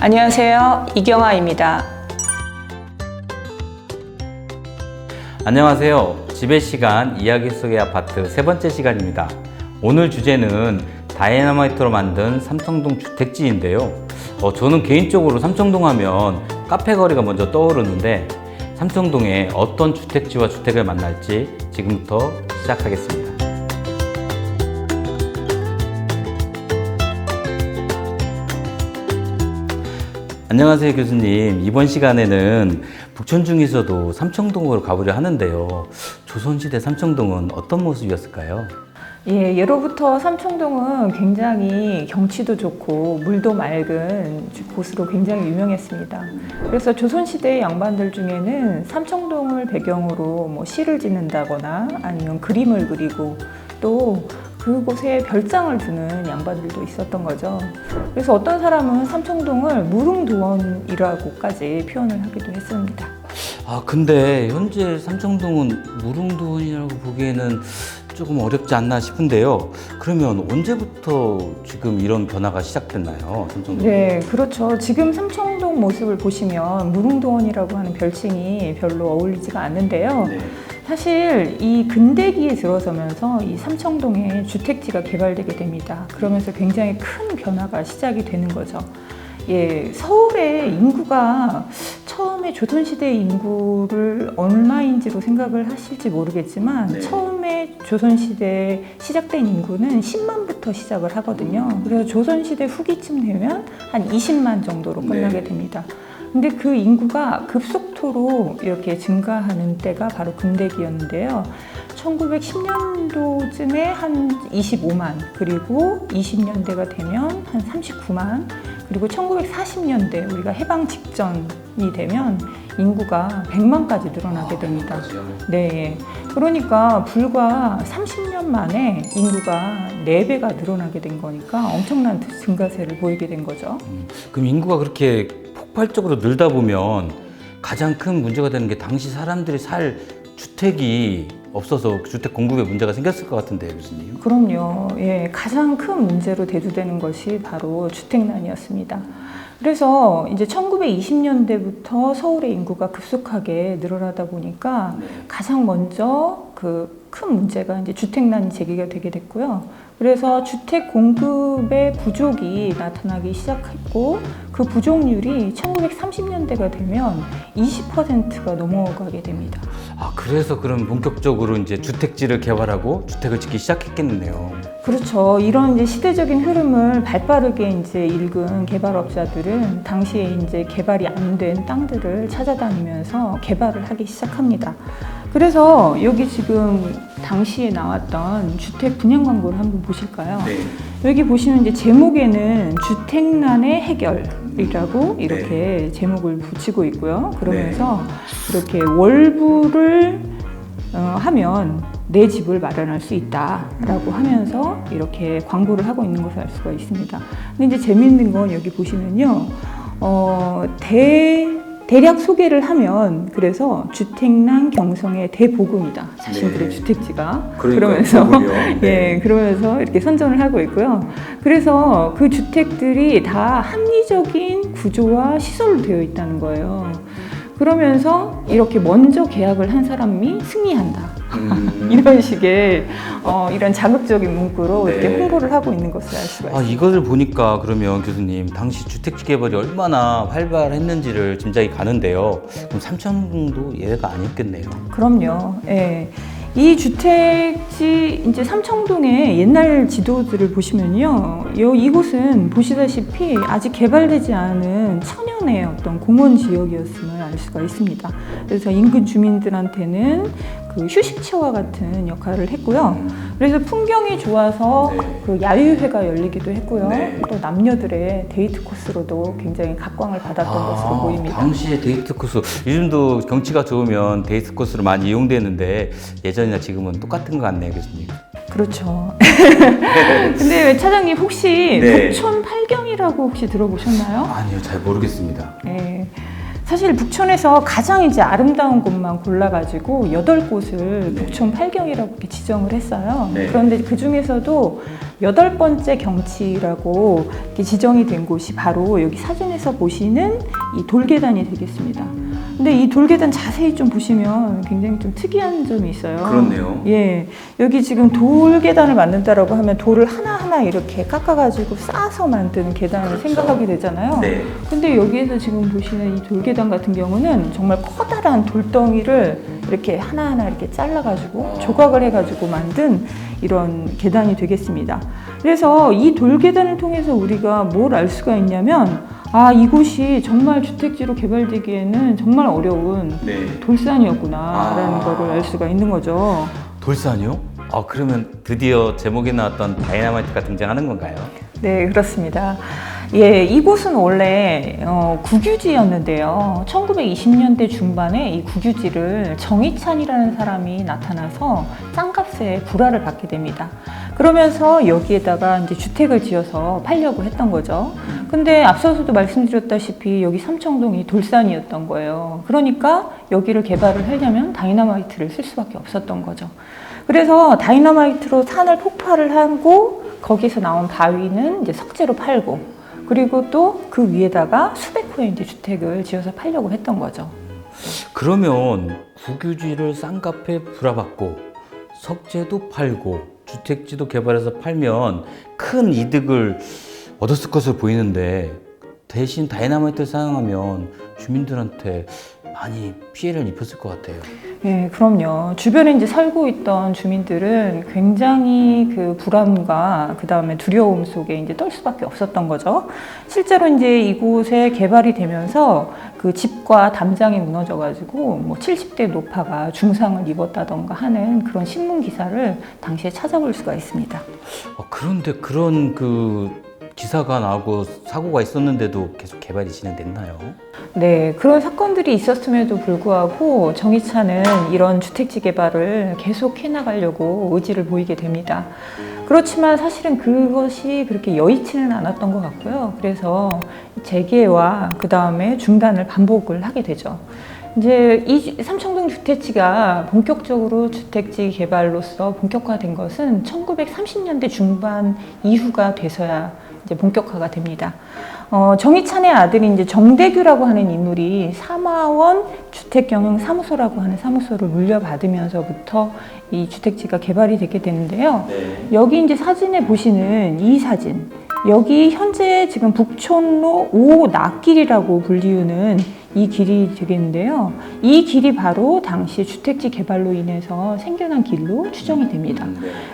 안녕하세요. 이경아입니다. 안녕하세요. 지배 시간 이야기 속의 아파트 세 번째 시간입니다. 오늘 주제는 다이나마이트로 만든 삼청동 주택지인데요. 어, 저는 개인적으로 삼청동 하면 카페 거리가 먼저 떠오르는데 삼청동에 어떤 주택지와 주택을 만날지 지금부터 시작하겠습니다. 안녕하세요 교수님 이번 시간에는 북촌 중에서도 삼청동으로 가보려 하는데요 조선시대 삼청동은 어떤 모습이었을까요? 예, 예로부터 삼청동은 굉장히 경치도 좋고 물도 맑은 곳으로 굉장히 유명했습니다. 그래서 조선시대 양반들 중에는 삼청동을 배경으로 뭐 시를 짓는다거나 아니면 그림을 그리고 또 그곳에 별장을 두는 양반들도 있었던 거죠. 그래서 어떤 사람은 삼청동을 무릉도원이라고까지 표현을 하기도 했습니다. 아 근데 현재 삼청동은 무릉도원이라고 보기에는 조금 어렵지 않나 싶은데요 그러면 언제부터 지금 이런 변화가 시작됐나요? 삼청동? 네, 그렇죠. 지금 삼청동 모습을 보시면 무릉도원이라고 하는 별칭이 별로 어울리지가 않는데요. 네. 사실 이 근대기에 들어서면서 이 삼청동에 주택지가 개발되게 됩니다. 그러면서 굉장히 큰 변화가 시작이 되는 거죠. 예, 서울의 인구가 처음에 조선시대 인구를 얼마인지로 생각을 하실지 모르겠지만 네. 처음에 조선시대 시작된 인구는 10만부터 시작을 하거든요. 그래서 조선시대 후기쯤 되면 한 20만 정도로 끝나게 네. 됩니다. 근데 그 인구가 급속 도로 이렇게 증가하는 때가 바로 근대기였는데요. 1910년도쯤에 한 25만, 그리고 20년대가 되면 한 39만, 그리고 1940년대 우리가 해방 직전이 되면 인구가 100만까지 늘어나게 됩니다. 네. 그러니까 불과 30년 만에 인구가 4배가 늘어나게 된 거니까 엄청난 증가세를 보이게 된 거죠. 음, 그럼 인구가 그렇게 폭발적으로 늘다 보면 가장 큰 문제가 되는 게 당시 사람들이 살 주택이 없어서 주택 공급에 문제가 생겼을 것 같은데 교수님. 그럼요. 예, 가장 큰 문제로 대두되는 것이 바로 주택난이었습니다. 그래서 이제 1920년대부터 서울의 인구가 급속하게 늘어나다 보니까 가장 먼저 그 큰 문제가 이제 주택난이 제기가 되게 됐고요. 그래서 주택 공급의 부족이 나타나기 시작했고 그 부족률이 1930년대가 되면 20%가 넘어가게 됩니다. 아 그래서 그럼 본격적으로 이제 주택지를 개발하고 주택을 짓기 시작했겠네요. 그렇죠. 이런 이제 시대적인 흐름을 발빠르게 이제 읽은 개발업자들은 당시에 이제 개발이 안 된 땅들을 찾아다니면서 개발을 하기 시작합니다. 그래서 여기 지금 당시에 나왔던 주택 분양 광고를 한번 보실까요? 여기 보시면 이제 제목에는 주택난의 해결이라고 이렇게 제목을 붙이고 있고요. 그러면서 이렇게 월부를 어, 하면 내 집을 마련할 수 있다라고 하면서 이렇게 광고를 하고 있는 것을 알 수가 있습니다. 근데 이제 재미있는 건 여기 보시면요. 어, 대, 대략 소개를 하면 그래서 주택난 경성의 대복음이다. 자신들의 네. 주택지가. 그러니까 그러면서. 네. 예, 그러면서 이렇게 선전을 하고 있고요. 그래서 그 주택들이 다 합리적인 구조와 시설로 되어 있다는 거예요. 그러면서 이렇게 먼저 계약을 한 사람이 승리한다. 음. 이런 식의 어, 이런 자극적인 문구로 이렇게 네. 홍보를 하고 있는 것을 알 수가 아 있습니다. 이것을 보니까 그러면 교수님 당시 주택지 개발이 얼마나 활발했는지를 짐작이 가는데요. 그럼 삼천동도 예외가 아니었겠네요. 그럼요. 예. 이 주택지 이제 삼청동의 옛날 지도들을 보시면요, 요 이곳은 보시다시피 아직 개발되지 않은 천연의 어떤 공원 지역이었음을 알 수가 있습니다. 그래서 인근 주민들한테는 그 휴식처와 같은 역할을 했고요. 그래서 풍경이 좋아서 네. 그 야유회가 열리기도 했고요. 네. 또 남녀들의 데이트 코스로도 굉장히 각광을 받았던 것으로 보입니다. 아, 당시에 데이트 코스 요즘도 경치가 좋으면 데이트 코스로 많이 이용되는데 예전이나 지금은 똑같은 것 같네요, 교수님. 그렇죠. 근데 왜 차장님 혹시 네. 북촌 팔경이라고 혹시 들어보셨나요? 아니요, 잘 모르겠습니다. 네. 사실 북촌에서 가장 이제 아름다운 곳만 골라가지고 여덟 곳을 북촌 팔경이라고 이렇게 지정을 했어요. 네. 그런데 그 중에서도 여덟 번째 경치라고 지정이 된 곳이 바로 여기 사진에서 보시는 이 돌계단이 되겠습니다. 근데 이 돌계단 자세히 좀 보시면 굉장히 좀 특이한 점이 있어요. 그렇네요. 예, 여기 지금 돌 계단을 만든다라고 하면 돌을 하나하나 이렇게 깎아가지고 쌓아서 만드는 계단을 그렇죠. 생각하게 되잖아요. 네. 근데 여기에서 지금 보시는 이 돌 계단 같은 경우는 정말 커다란 돌덩이를 이렇게 하나하나 이렇게 잘라가지고 조각을 해가지고 만든 이런 계단이 되겠습니다. 그래서 이 돌 계단을 통해서 우리가 뭘 알 수가 있냐면 아 이곳이 정말 주택지로 개발되기에는 정말 어려운 네. 돌산이었구나라는 아. 거를 알 수가 있는 거죠. 돌산이요? 아 그러면 드디어 제목에 나왔던 다이나마이트가 등장하는 건가요? 네, 그렇습니다. 예, 이곳은 원래 어, 국유지였는데요. 1920년대 중반에 이 국유지를 정희찬이라는 사람이 나타나서 싼값에 불화를 받게 됩니다. 그러면서 여기에다가 이제 주택을 지어서 팔려고 했던 거죠. 근데 앞서서도 말씀드렸다시피 여기 삼청동이 돌산이었던 거예요. 그러니까 여기를 개발을 하려면 다이너마이트를 쓸 수밖에 없었던 거죠. 그래서 다이너마이트로 산을 폭발을 하고 거기서 나온 바위는 이제 석재로 팔고 그리고 또 그 위에다가 수백 호의 이제 주택을 지어서 팔려고 했던 거죠. 그러면 국유지를 싼 값에 불화받고 석재도 팔고 주택지도 개발해서 팔면 큰 이득을 얻었을 것으로 보이는데 대신 다이나마이트를 사용하면 주민들한테 많이 피해를 입혔을 것 같아요. 예, 그럼요. 주변에 이제 살고 있던 주민들은 굉장히 그 불안과 그 다음에 두려움 속에 이제 떨 수밖에 없었던 거죠. 실제로 이제 이곳에 개발이 되면서 그 집과 담장이 무너져가지고 뭐 70대 노파가 중상을 입었다던가 하는 그런 신문 기사를 당시에 찾아볼 수가 있습니다. 아, 그런데 그런 그 기사가 나오고 사고가 있었는데도 계속 개발이 진행됐나요? 네, 그런 사건들이 있었음에도 불구하고 정희차는 이런 주택지 개발을 계속 해나가려고 의지를 보이게 됩니다. 그렇지만 사실은 그것이 그렇게 여의치는 않았던 것 같고요. 그래서 재개와 그 다음에 중단을 반복을 하게 되죠. 이제 이 삼청동 주택지가 본격적으로 주택지 개발로서 본격화된 것은 1930년대 중반 이후가 돼서야 이제 본격화가 됩니다. 어, 정희찬의 아들이 이제 정대규라고 하는 인물이 사마원 주택경영사무소라고 하는 사무소를 물려받으면서부터 이 주택지가 개발이 되게 되는데요. 여기 이제 사진에 보시는 이 사진. 여기 현재 지금 북촌로 5 낙길이라고 불리우는 이 길이 되겠는데요. 이 길이 바로 당시 주택지 개발로 인해서 생겨난 길로 추정이 됩니다.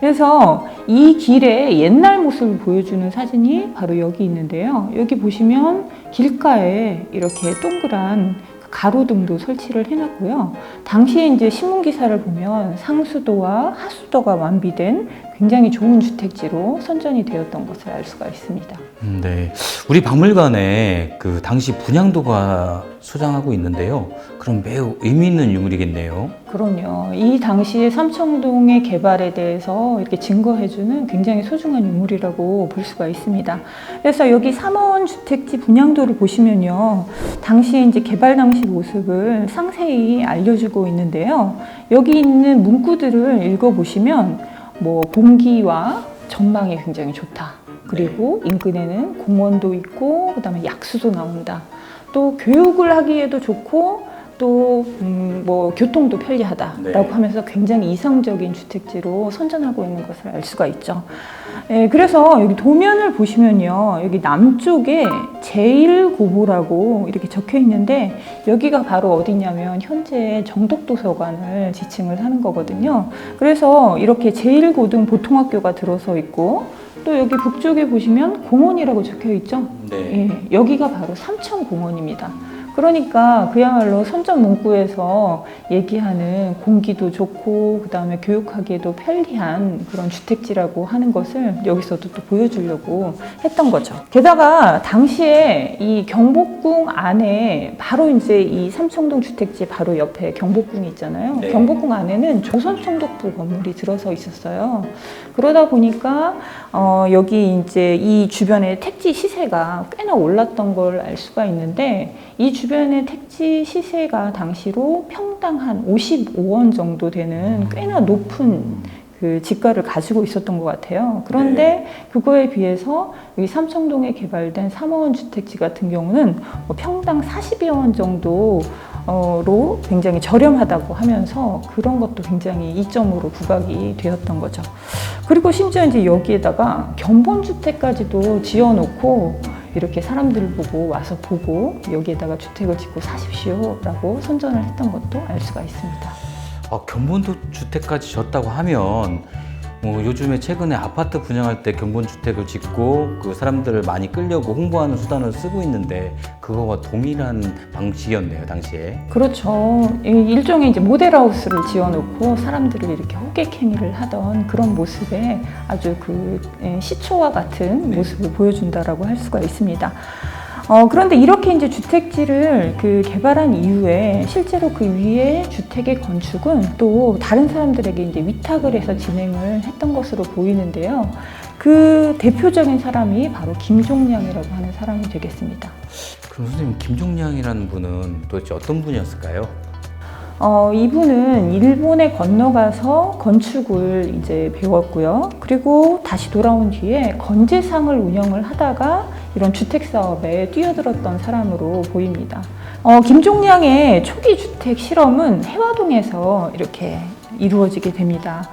그래서 이 길의 옛날 모습을 보여주는 사진이 바로 여기 있는데요. 여기 보시면 길가에 이렇게 동그란 가로등도 설치를 해놨고요. 당시에 이제 신문 기사를 보면 상수도와 하수도가 완비된 굉장히 좋은 주택지로 선전이 되었던 것을 알 수가 있습니다. 음, 네. 우리 박물관에 그 당시 분양도가 소장하고 있는데요. 그럼 매우 의미 있는 유물이겠네요. 그럼요. 이 당시에 삼청동의 개발에 대해서 이렇게 증거해주는 굉장히 소중한 유물이라고 볼 수가 있습니다. 그래서 여기 삼원 주택지 분양도를 보시면요. 당시에 이제 개발 당시 모습을 상세히 알려주고 있는데요. 여기 있는 문구들을 읽어보시면 뭐 공기와 전망이 굉장히 좋다. 그리고 인근에는 공원도 있고 그다음에 약수도 나온다. 또 교육을 하기에도 좋고 또뭐 교통도 편리하다라고 네. 하면서 굉장히 이상적인 주택지로 선전하고 있는 것을 알 수가 있죠. 예, 그래서 여기 도면을 보시면요. 여기 남쪽에 제1고보라고 이렇게 적혀 있는데 여기가 바로 어디냐면 현재 정덕도서관을 지칭을 하는 거거든요. 그래서 이렇게 제1고등 보통학교가 들어서 있고 또 여기 북쪽에 보시면 공원이라고 적혀 있죠. 예, 여기가 바로 삼천공원입니다. 그러니까 그야말로 선전 문구에서 얘기하는 공기도 좋고 그다음에 교육하기에도 편리한 그런 주택지라고 하는 것을 여기서도 또 보여주려고 했던 거죠. 게다가 당시에 이 경복궁 안에 바로 이제 이 삼청동 주택지 바로 옆에 경복궁이 있잖아요. 네. 경복궁 안에는 조선 총독부 건물이 들어서 있었어요. 그러다 보니까 어, 여기 이제 이 주변에 택지 시세가 꽤나 올랐던 걸 알 수가 있는데 이 주변의 택지 시세가 당시로 평당 한 55원 정도 되는 꽤나 높은 그 지가를 가지고 있었던 것 같아요. 그런데 그거에 비해서 여기 삼청동에 개발된 3호원 주택지 같은 경우는 뭐 평당 40여 원 정도로 굉장히 저렴하다고 하면서 그런 것도 굉장히 이점으로 부각이 되었던 거죠. 그리고 심지어 이제 여기에다가 견본주택까지도 지어놓고 이렇게 사람들 보고 와서 보고 여기에다가 주택을 짓고 사십시오라고 선전을 했던 것도 알 수가 있습니다. 아, 견본도 주택까지 졌다고 하면 뭐 요즘에 최근에 아파트 분양할 때 견본 주택을 짓고 그 사람들을 많이 끌려고 홍보하는 수단을 쓰고 있는데 그거와 동일한 방식이었네요 당시에. 그렇죠. 이 일종의 이제 모델하우스를 지어놓고 사람들을 이렇게 호객행위를 하던 그런 모습에 아주 그 예, 시초와 같은 네. 모습을 보여준다라고 할 수가 있습니다. 어, 그런데 이렇게 이제 주택지를 그 개발한 이후에 실제로 그 위에 주택의 건축은 또 다른 사람들에게 이제 위탁을 해서 진행을 했던 것으로 보이는데요. 그 대표적인 사람이 바로 김종량이라고 하는 사람이 되겠습니다. 그럼 선생님 김종량이라는 분은 도대체 어떤 분이었을까요? 어, 이분은 일본에 건너가서 건축을 이제 배웠고요. 그리고 다시 돌아온 뒤에 건재상을 운영을 하다가 이런 주택 사업에 뛰어들었던 사람으로 보입니다. 어, 김종량의 초기 주택 실험은 해화동에서 이렇게 이루어지게 됩니다.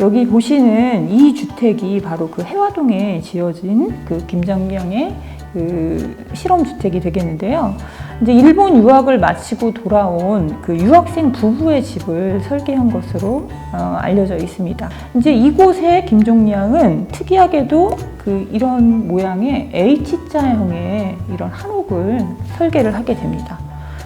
여기 보시는 이 주택이 바로 그 해화동에 지어진 그 김정명의 그 실험 주택이 되겠는데요. 이제 일본 유학을 마치고 돌아온 그 유학생 부부의 집을 설계한 것으로 어, 알려져 있습니다. 이제 이곳에 김종량은 특이하게도 그 이런 모양의 H자형의 이런 한옥을 설계를 하게 됩니다.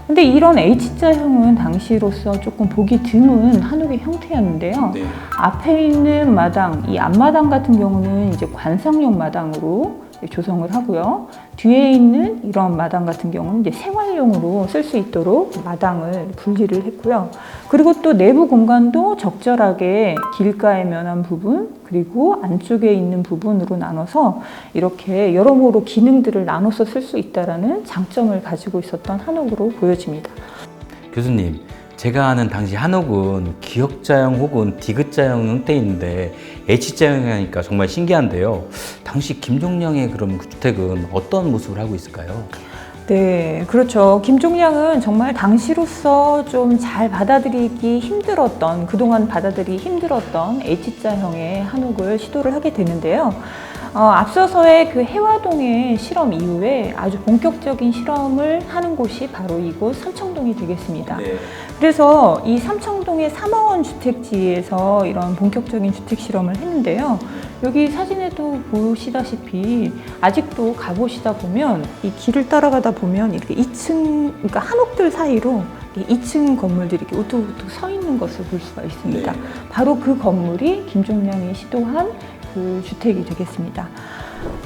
근데 이런 H자형은 당시로서 조금 보기 드문 한옥의 형태였는데요. 네. 앞에 있는 마당, 이 앞마당 같은 경우는 이제 관상용 마당으로 조성을 하고요. 뒤에 있는 이런 마당 같은 경우는 이제 생활용으로 쓸 수 있도록 마당을 분리를 했고요. 그리고 또 내부 공간도 적절하게 길가에 면한 부분, 그리고 안쪽에 있는 부분으로 나눠서 이렇게 여러모로 기능들을 나눠서 쓸 수 있다라는 장점을 가지고 있었던 한옥으로 보여집니다. 교수님, 제가 아는 당시 한옥은 기역자형 혹은 디귿자형 형태인데 H자형이니까 정말 신기한데요. 당시 김종량의 그럼 그 주택은 어떤 모습을 하고 있을까요? 네, 그렇죠. 김종량은 정말 당시로서 좀 잘 받아들이기 힘들었던, 그동안 받아들이기 힘들었던 H자형의 한옥을 시도를 하게 되는데요. 어, 앞서서의 그 해화동의 실험 이후에 아주 본격적인 실험을 하는 곳이 바로 이곳 삼청동이 되겠습니다. 그래서 이 삼청동의 삼화원 주택지에서 이런 본격적인 주택 실험을 했는데요. 여기 사진에도 보시다시피 아직도 가보시다 보면 이 길을 따라가다 보면 이렇게 2층, 그러니까 한옥들 사이로 2층 건물들이 이렇게 우뚝우뚝 서 있는 것을 볼 수가 있습니다. 네. 바로 그 건물이 김종량이 시도한 그 주택이 되겠습니다.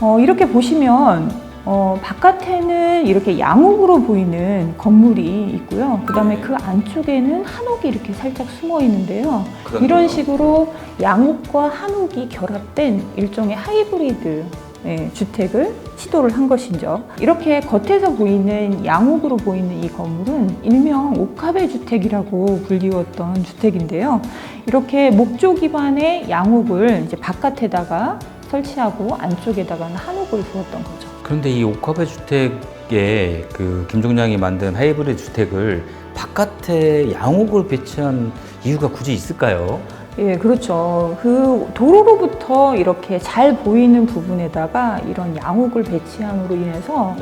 어, 이렇게 보시면 어, 바깥에는 이렇게 양옥으로 보이는 건물이 있고요. 그 다음에 네. 그 안쪽에는 한옥이 이렇게 살짝 숨어 있는데요. 그렇네요. 이런 식으로 양옥과 한옥이 결합된 일종의 하이브리드 예, 주택을 시도를 한 것이죠. 이렇게 겉에서 보이는 양옥으로 보이는 이 건물은 일명 옥합의 주택이라고 불리웠던 주택인데요. 이렇게 목조 기반의 양옥을 이제 바깥에다가 설치하고 안쪽에다가는 한옥을 두었던 거죠. 그런데 이 옥합의 주택에 그 김종량이 만든 하이브리드 주택을 바깥에 양옥을 배치한 이유가 굳이 있을까요? 예, 그렇죠. 그 도로로부터 이렇게 잘 보이는 부분에다가 이런 양옥을 배치함으로 인해서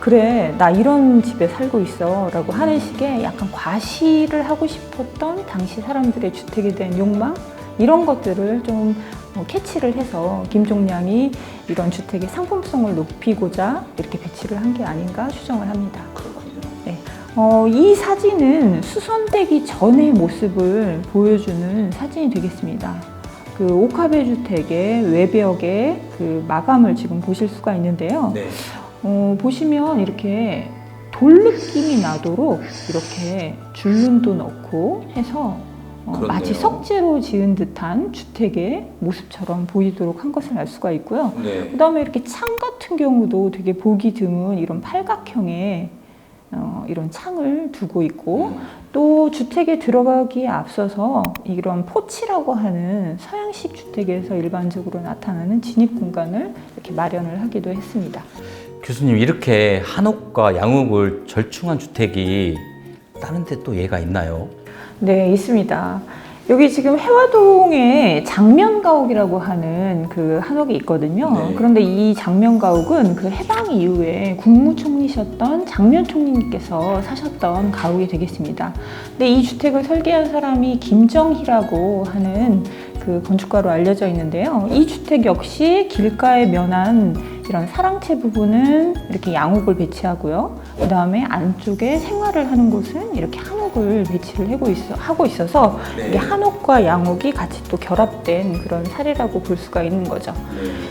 그래, 나 이런 집에 살고 있어 라고 하는 식의 약간 과시를 하고 싶었던 당시 사람들의 주택에 대한 욕망? 이런 것들을 좀 어, 캐치를 해서 김종량이 이런 주택의 상품성을 높이고자 이렇게 배치를 한 게 아닌가 추정을 합니다. 네. 어, 이 사진은 수선되기 전의 모습을 보여주는 사진이 되겠습니다. 그 옥합의 주택의 외벽의 그 마감을 지금 보실 수가 있는데요. 네. 어, 보시면 이렇게 돌 느낌이 나도록 이렇게 줄눈도 넣고 해서 어. 마치 석재로 지은 듯한 주택의 모습처럼 보이도록 한 것을 알 수가 있고요. 네. 그다음에 이렇게 창 같은 경우도 되게 보기 드문 이런 팔각형의 어, 이런 창을 두고 있고 또 주택에 들어가기에 앞서서 이런 포치라고 하는 서양식 주택에서 일반적으로 나타나는 진입 공간을 이렇게 마련을 하기도 했습니다. 교수님 이렇게 한옥과 양옥을 절충한 주택이 다른 데 또 예가 있나요? 네, 있습니다. 여기 지금 해화동에 장면가옥이라고 하는 그 한옥이 있거든요. 네. 그런데 이 장면가옥은 그 해방 이후에 국무총리셨던 장면 총리님께서 사셨던 가옥이 되겠습니다. 근데 이 주택을 설계한 사람이 김정희라고 하는 그 건축가로 알려져 있는데요. 이 주택 역시 길가에 면한 이런 사랑채 부분은 이렇게 양옥을 배치하고요. 그 다음에 안쪽에 생활을 하는 곳은 이렇게 한옥을 배치를 하고, 있어, 하고 있어서 이게 한옥과 양옥이 같이 또 결합된 그런 사례라고 볼 수가 있는 거죠.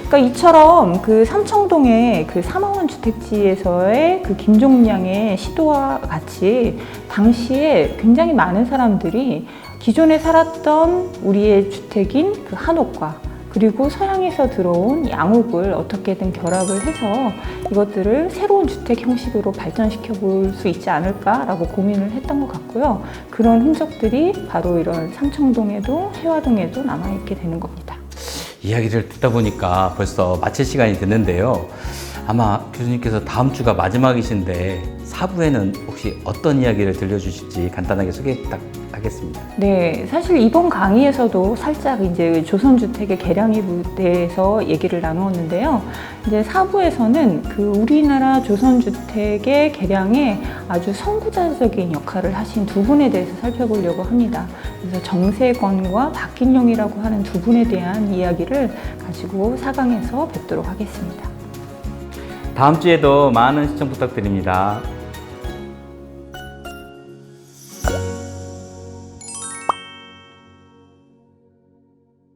그러니까 이처럼 그 삼청동의 그 삼호원 주택지에서의 그 김종량의 시도와 같이 당시에 굉장히 많은 사람들이 기존에 살았던 우리의 주택인 그 한옥과 그리고 서양에서 들어온 양옥을 어떻게든 결합을 해서 이것들을 새로운 주택 형식으로 발전시켜 볼 수 있지 않을까라고 고민을 했던 것 같고요. 그런 흔적들이 바로 이런 삼청동에도 해화동에도 남아있게 되는 겁니다. 이야기를 듣다 보니까 벌써 마칠 시간이 됐는데요. 아마 교수님께서 다음 주가 마지막이신데 사부에는 혹시 어떤 이야기를 들려주실지 간단하게 소개 부탁하겠습니다. 네, 사실 이번 강의에서도 살짝 이제 조선주택의 개량에 대해서 얘기를 나누었는데요. 이제 사부에서는 그 우리나라 조선주택의 개량에 아주 선구자적인 역할을 하신 두 분에 대해서 살펴보려고 합니다. 그래서 정세권과 박긴용이라고 하는 두 분에 대한 이야기를 가지고 4강에서 뵙도록 하겠습니다. 다음 주에도 많은 시청 부탁드립니다.